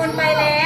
มนไปแล้ว